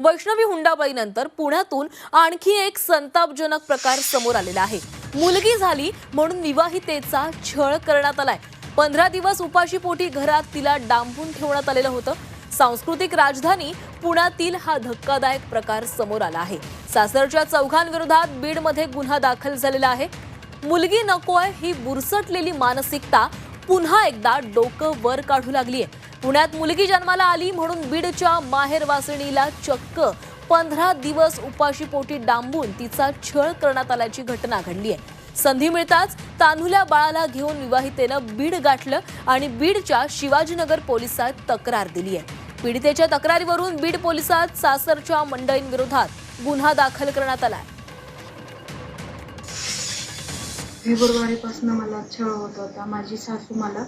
वैष्णवी हुंडाबळीनंतर पुण्यातून आणखी एक संतापजनक प्रकार समोर आलेला आहे. मुलगी झाली म्हणून विवाहितेचा छळ करण्यात आलाय. पंधरा दिवस उपाशीपोटी घरात तिला डांबून ठेवण्यात आलेलं होतं. सांस्कृतिक राजधानी पुण्यातील हा धक्कादायक प्रकार समोर आला आहे. सासरच्या चौघांविरोधात बीडमध्ये गुन्हा दाखल झालेला आहे. मुलगी नकोय ही बुरसटलेली मानसिकता पुन्हा एकदा डोकं वर काढू लागली आहे पुण्यात मुलगी जन्माला आली म्हणून बीडच्या माहेरवासिणीला चक्क पंधरा दिवस उपाशीपोटी डांबून तिचा छळ करण्यात आल्याची घटना घडली आहे. संधी मिळताच तान्हुल्या बाळाला घेऊन विवाहितेनं बीड गाठलं आणि बीडच्या शिवाजीनगर पोलिसात तक्रार दिली आहे. पीडितेच्या तक्रारीवरून बीड पोलिसात सासरच्या मंडळींविरोधात गुन्हा दाखल करण्यात आलाय फेब्रुवारीपासून मला छळ होत होता. माझी सासू मला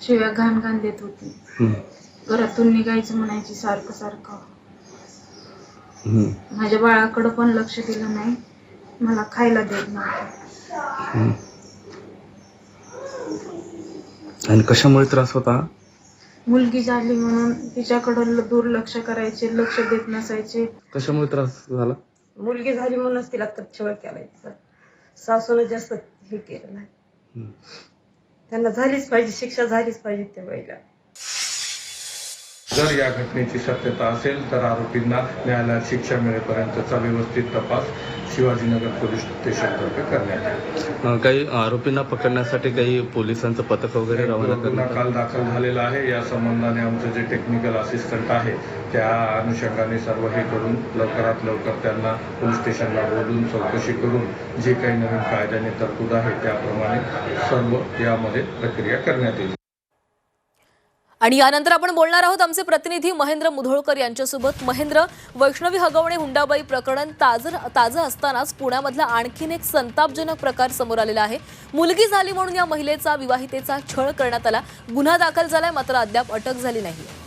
शिव्या घाण घाण देत होती. घरातून निघायचं म्हणायची सारखं सारखं. माझ्या बाळाकडं पण लक्ष दिलं नाही. मला खायला देत नव्हतं. आणि कशामुळे त्रास होता? मुलगी झाली म्हणून तिच्याकडं दुर्लक्ष करायचे लक्ष देत नसायचे. कशामुळे त्रास झाला? मुलगी झाली म्हणूनच तिला तर छळ केलायचा सासूनं जास्त हे केलं नाही. त्यांना झालीच पाहिजे शिक्षा झालीच पाहिजे त्या बाईला. जर या घटनेची सत्यता असेल तर आरोपींना न्यायालयात शिक्षा मिळेपर्यंतचा व्यवस्थित तपास शिवाजीनगर पोलीस स्टेशनतर्फे करण्यात येईल अं, काही आरोपींना पकडण्यासाठी काही पोलिसांचं पथक वगैरे रवाना काल आलं? दाखल झालेला आहे या संबंधाने आमचे जे टेक्निकल असिस्टंट आहे त्या अनुषंगाने सर्व हे करून लवकरात लवकर त्यांना पोलीस स्टेशनला बोलून चौकशी करून जे काही नवीन कायद्याने तरतूद आहे त्याप्रमाणे सर्व यामध्ये प्रक्रिया करण्यात येईल आणि यानंतर आपण बोलणार आहोत आमचे प्रतिनिधी महेंद्र मुधोळकर यांच्यासोबत. महेंद्र वैष्णवी हगवणे हुंडाबाई प्रकरण ताजं ताजं असतानाच पुण्यामधला आणखीन एक संतापजनक प्रकार समोर आलेला आहे. मुलगी झाली म्हणून या महिलेचा विवाहितेचा छळ करण्यात आला. गुन्हा दाखल झालाय मात्र अद्याप अटक झाली नाही आहे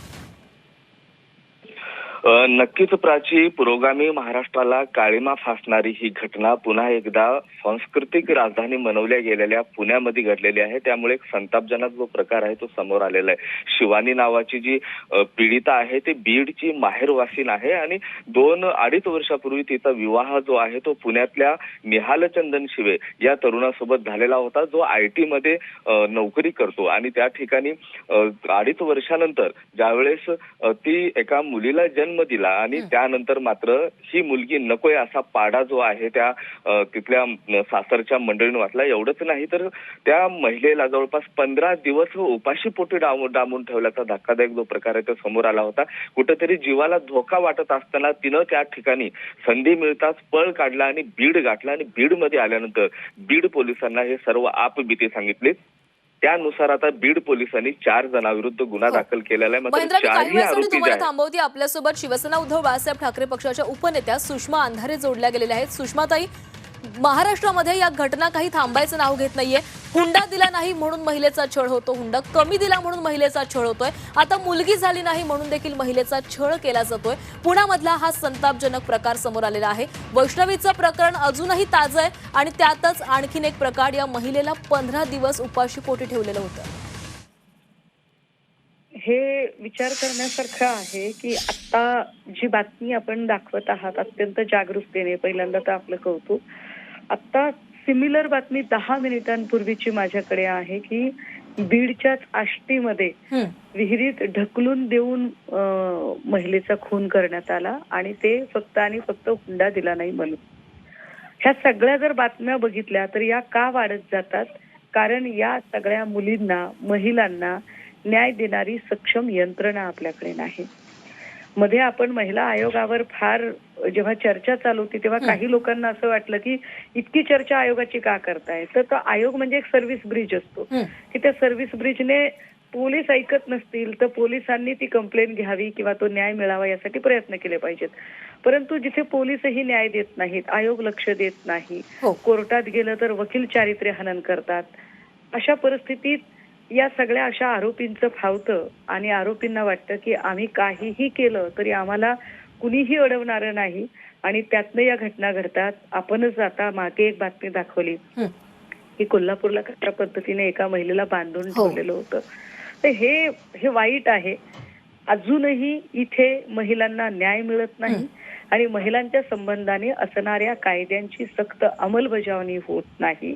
नक्कीच प्राची पुरोगामी महाराष्ट्राला काळीमा फासणारी ही घटना पुन्हा एकदा सांस्कृतिक राजधानी बनवल्या गेलेल्या पुण्यामध्ये घडलेली आहे. त्यामुळे एक संतापजनक जो प्रकार आहे तो समोर आलेला आहे. शिवानी नावाची जी पीडिता आहे ती बीडची माहेरवासीन आहे आणि दोन अडीच वर्षापूर्वी तिचा विवाह जो आहे तो पुण्यातल्या निहालचंदन शिवे या तरुणासोबत झालेला होता. जो आय टी मध्ये नोकरी करतो आणि त्या ठिकाणी अडीच वर्षानंतर ज्यावेळेस ती एका मुलीला जन्म दिला आणि त्यानंतर मात्र ही मुलगी नकोय असा पाडा जो आहे त्या तिथल्या सासरच्या मंडळीनं वाचला. एवढंच नाही तर त्या महिलेला जवळपास पंधरा दिवस उपाशी पोटी डांबून डांबून ठेवल्याचा धक्कादायक जो प्रकार आहे तो समोर आला होता. कुठेतरी जीवाला धोका वाटत असताना तिनं त्या ठिकाणी संधी मिळताच पळ काढला आणि बीड गाठला आणि बीडमध्ये आल्यानंतर बीड पोलिसांना हे सर्व आपबीती सांगितले त्यानुसार आता बीड पोलिसांनी चार जणांविरुद्ध गुन्हा हो. दाखल केलेला आहे. मात्र चारही आरोपी थांबवते. आपल्यासोबत शिवसेना उद्धव बाळासाहेब ठाकरे पक्षाच्या उपनेत्या सुषमा अंधारे जोडल्या गेलेल्या आहेत. सुषमाताई महाराष्ट्रामध्ये या घटना काही थांबायचं नाव घेत नाहीये. हुंडा दिला नाही म्हणून महिलेचा छळ होतो. हुंडा कमी दिला म्हणून महिलेचा छळ होतोय. आता मुलगी झाली नाही म्हणून देखील महिलेचा छळ केला जातोय. पुण्यामधला हा संतापजनक प्रकार समोर आलेला आहे. वैष्णवीचं प्रकरण अजूनही ताजं आहे आणि त्यातच आणखीन एक प्रकार या महिलेला पंधरा दिवस उपाशी पोटी ठेवलेलं होतं. हे विचार करण्यासारखं आहे की आता जी बातमी आपण दाखवत आहात अत्यंत जागरूकतेने पहिल्यांदा तर आपलं कौतुक. आता सिमिलर बातमी दहा मिनिटांपूर्वीची माझ्याकडे आहे की बीडच्याच आष्टीमध्ये. विहिरीत ढकलून देऊन महिलेचा खून करण्यात आला आणि ते फक्त आणि फक्त हुंडा दिला नाही म्हणून. ह्या सगळ्या जर बातम्या बघितल्या तर या का वाढत जातात? कारण या सगळ्या मुलींना महिलांना न्याय देणारी सक्षम यंत्रणा आपल्याकडे नाही. मध्ये आपण महिला आयोगावर फार जेव्हा चर्चा चालू होती तेव्हा काही लोकांना असं वाटलं की इतकी चर्चा आयोगाची का करताय तर तो आयोग म्हणजे एक सर्व्हिस ब्रिज असतो. की त्या सर्व्हिस ब्रिजने पोलीस ऐकत नसतील तर पोलिसांनी ती कंप्लेंट घ्यावी किंवा तो न्याय मिळावा यासाठी प्रयत्न केले पाहिजेत परंतु जिथे पोलीसही न्याय देत नाहीत आयोग लक्ष देत नाही हो. कोर्टात गेलं तर वकील चारित्र्य हनन करतात अशा परिस्थितीत या सगळ्या अशा आरोपींचं फावतं आणि आरोपींना वाटतं की आम्ही काहीही केलं तरी आम्हाला कुणीही अडवणारं नाही आणि त्यातनं या घटना घडतात. आपणच आता मागे एक बातमी दाखवली. की कोल्हापूरला कशा पद्धतीने एका महिलेला बांधून हो. ठेवलेलं होतं. तर हे हे वाईट आहे. अजूनही इथे महिलांना न्याय मिळत नाही आणि महिलांच्या संबंधाने असणाऱ्या कायद्यांची सक्त अंमलबजावणी होत नाही.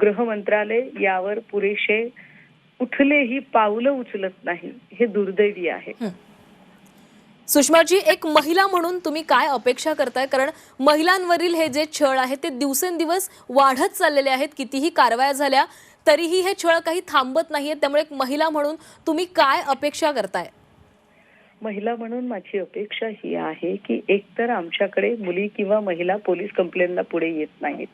गृह मंत्रालय यावर पुरेसे कुठलेही पावलं उचलत नाही. हे दुर्दैवी आहे. सुषमाजी एक महिला म्हणून तुम्ही काय अपेक्षा करताय? कारण महिलांवरील हे जे छळ आहे ते दिवसेंदिवस वाढत चाललेले आहेत. कितीही कारवाया झाल्या तरीही हे छळ काही थांबत नाहीये. त्यामुळे एक महिला म्हणून तुम्ही काय अपेक्षा करताय? महिला म्हणून माझी अपेक्षा ही आहे की एकतर आमच्याकडे मुली किंवा महिला पोलीस कंप्लेंटला पुढे येत नाहीत.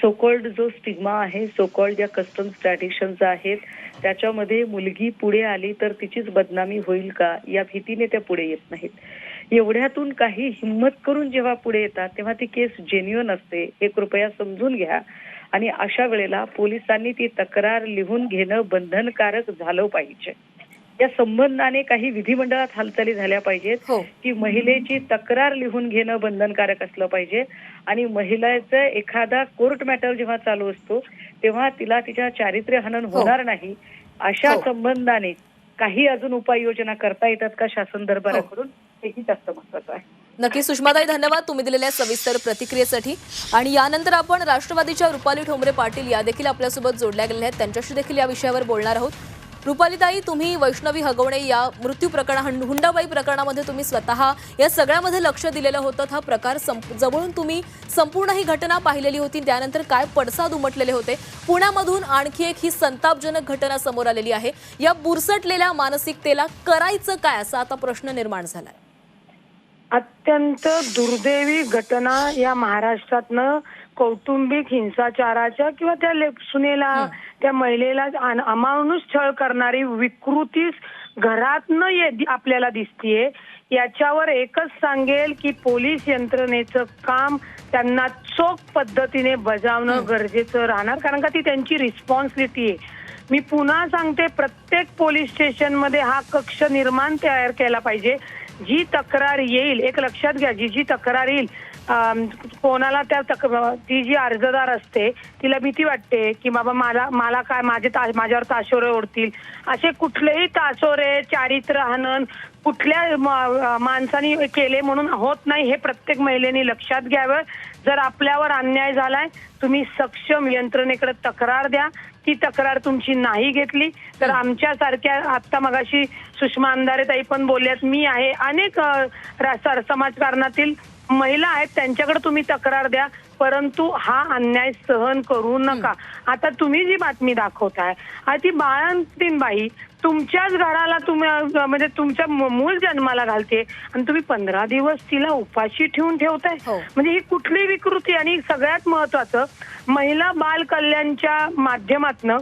सोकॉल्ड जो स्टिग्मा आहे सोकॉल्ड ज्या कस्टम्स ट्रॅडिशन्स आहेत त्याच्यामध्ये मुलगी पुढे आली तर तिचीच बदनामी होईल का? या भीतीने त्या पुढे येत नाहीत. एवढ्यातून काही हिंमत करून जेव्हा पुढे येतात तेव्हा ती केस जेन्युअन असते. हे कृपया समजून घ्या. आणि अशा वेळेला पोलिसांनी ती तक्रार लिहून घेणं बंधनकारक झालं पाहिजे. या संबंधाने काही विधिमंडळात हालचाली झाल्या पाहिजेत. हो. की महिलेची तक्रार लिहून घेणं बंधनकारक असलं पाहिजे. आणि महिलेचं एखादा कोर्ट मॅटर जेव्हा चालू असतो तेव्हा तिला तिच्या चारित्र्य हनन होणार नाही. अशा हो. संबंधाने काही अजून उपाययोजना करता येतात का शासन दरबाराकडून? हेही जास्त महत्वाचं आहे. नक्की सुषमाताई धन्यवाद तुम्ही दिलेल्या सविस्तर प्रतिक्रियेसाठी. आणि यानंतर आपण राष्ट्रवादीच्या रुपाली ठोंबरे पाटील या देखील आपल्यासोबत जोडल्या गेलेल्या आहेत. त्यांच्याशी देखील या विषयावर बोलणार आहोत. रुपालीताई तुम्ही वैष्णवी हगवणे या मृत्यू प्रकरण हुंडाबाई प्रकरणामध्ये तुम्ही स्वतः या सगळ्यामध्ये लक्ष दिलेलं होतं. हा प्रकार जवळून तुम्ही संपूर्ण ही घटना पाहिलेली होती. त्यानंतर काय पडसाद उमटलेले होते? पुण्यामधून आणखी एक ही संतापजनक घटना समोर आलेली आहे. या बुरसटलेल्या मानसिकतेला करायचं काय? असा आता प्रश्न निर्माण झालाय. अत्यंत दुर्दैवी घटना या महाराष्ट्रातनं कौटुंबिक हिंसाचाराच्या किंवा त्या ले- सुनेला त्या महिलेला अमानुष छळ करणारी विकृतीच घरातनं ये- आपल्याला दिसतीये. याच्यावर एकच सांगेल की पोलीस यंत्रणेचं काम त्यांना चोख पद्धतीने बजावणं गरजेचं राहणार कारण का ती त्यांची रिस्पॉन्सिबिलिटी आहे. मी पुन्हा सांगते प्रत्येक पोलीस स्टेशनमध्ये हा कक्ष निर्माण तयार केला पाहिजे. जी तक्रार येईल एक लक्षात घ्या जी जी तक्रार येईल कोणाला त्या तक ती जी अर्जदार असते तिला भीती वाटते की बाबा मला मला काय माझे ता, माझ्यावर ताशोरे ओढतील. असे कुठलेही ताशोरे चारित्र हनन कुठल्या माणसाने केले म्हणून होत नाही हे प्रत्येक महिलेने लक्षात घ्यावं. जर आपल्यावर अन्याय झालाय तुम्ही सक्षम यंत्रणेकडे तक्रार द्या. ती तक्रार तुमची नाही घेतली तर आमच्या सारख्या आता मगाशी सुषमा अंधारे ताई पण बोलल्यात मी आहे अनेक समाजकारणातील महिला आहेत त्यांच्याकडे तुम्ही तक्रार द्या परंतु हा अन्याय सहन करू नका. आता तुम्ही जी बातमी दाखवताय ती बाळंतीन बाई तुमच्याच घराला तुम्ही म्हणजे तुमच्या मूल जन्माला घालते आणि तुम्ही पंधरा दिवस तिला उपाशी ठेवून ठेवताय हो. म्हणजे ही कुठली विकृती आणि सगळ्यात महत्वाचं महिला बाल कल्याणच्या माध्यमातनं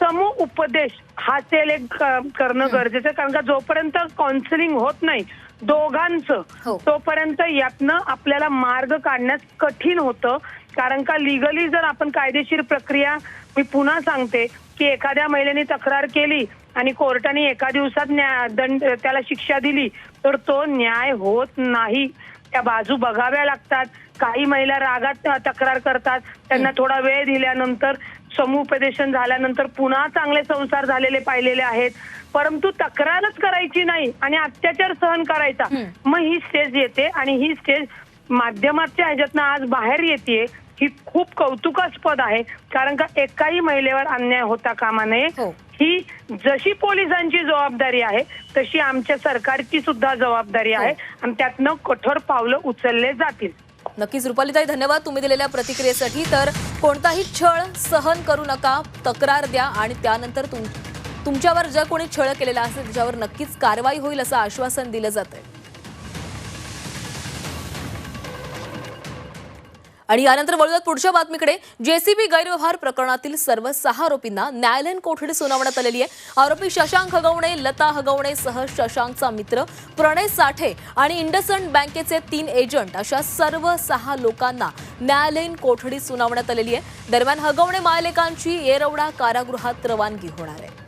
समूह उपदेश हा सेल एक करणं गरजेचं आहे कारण का जोपर्यंत काउन्सिलिंग होत नाही दोघांचं हो. तोपर्यंत यातनं आपल्याला मार्ग काढण्यास कठीण होतं कारण का लिगली जर आपण कायदेशीर प्रक्रिया मी पुन्हा सांगते की एखाद्या महिलेने तक्रार केली आणि कोर्टाने एका दिवसात न्याय दंड त्याला शिक्षा दिली तर तो न्याय होत नाही. त्या बाजू बघाव्या लागतात. काही महिला रागात तक्रार करतात. त्यांना थोडा वेळ दिल्यानंतर समुपदेशन झाल्यानंतर पुन्हा चांगले संसार झालेले पाहिलेले आहेत. परंतु तक्रारच करायची नाही आणि अत्याचार सहन करायचा. मग ही स्टेज येते आणि ही स्टेज माध्यमाच्या ह्याच्यातनं आज बाहेर येते ही खूप कौतुकास्पद आहे. कारण का एकाही महिलेवर अन्याय होता कामा नये. हो. ही जशी पोलिसांची जबाबदारी आहे तशी आमच्या सरकारची सुद्धा जबाबदारी आहे आणि त्यातनं कठोर पावलं उचलले जातील. नक्कीच रुपालीताई धन्यवाद तुम्ही दिलेल्या प्रतिक्रियेसाठी. तर कोणताही छळ सहन करू नका तक्रार द्या आणि त्यानंतर तुम तुमच्यावर जर कोणी छळ केलेला असेल त्याच्यावर नक्कीच कारवाई होईल असं आश्वासन दिलं जातंय. आणि यानंतर वळूयात पुढच्या बातमीकडे. जेसीबी गैरव्यवहार प्रकरणातील सर्व सहा आरोपींना न्यायालयीन कोठडी सुनावण्यात आलेली आहे. आरोपी शशांक हगवणे लता हगवणे सह शशांकचा मित्र प्रणय साठे आणि इंडसंड बँकेचे तीन एजंट अशा सर्व सहा लोकांना न्यायालयीन कोठडी सुनावण्यात आलेली आहे. दरम्यान हगवणे मायलेकांची येरवडा कारागृहात रवानगी होणार आहे.